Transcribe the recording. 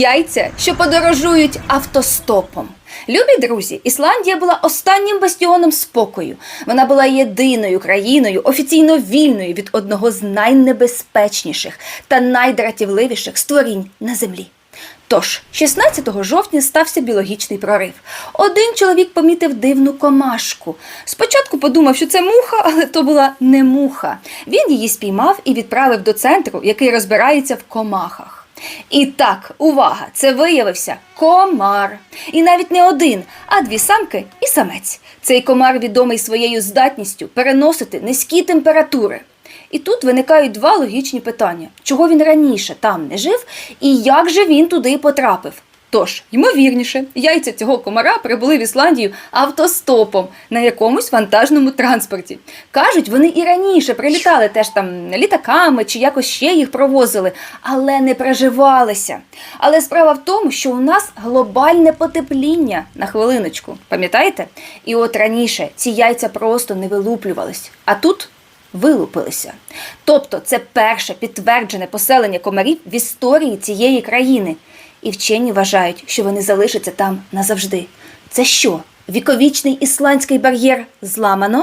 Яйця, що подорожують автостопом. Любі друзі, Ісландія була останнім бастіоном спокою. Вона була єдиною країною, офіційно вільною від одного з найнебезпечніших та найдратівливіших створінь на землі. Тож, 16 жовтня стався біологічний прорив. Один чоловік помітив дивну комашку. Спочатку подумав, що це муха, але то була не муха. Він її спіймав і відправив до центру, який розбирається в комахах. І так, увага, це виявився комар. І навіть не один, а дві самки і самець. Цей комар відомий своєю здатністю переносити низькі температури. І тут виникають два логічні питання: чого він раніше там не жив, і як же він туди потрапив? Тож, ймовірніше, яйця цього комара прибули в Ісландію автостопом на якомусь вантажному транспорті. Кажуть, вони і раніше прилітали теж там літаками чи якось ще їх провозили, але не проживалися. Але справа в тому, що у нас глобальне потепління на хвилиночку, пам'ятаєте? І от раніше ці яйця просто не вилуплювались, а тут вилупилися. Тобто це перше підтверджене поселення комарів в історії цієї країни. І вчені вважають, що вони залишаться там назавжди. Це що? Віковічний ісландський бар'єр зламано?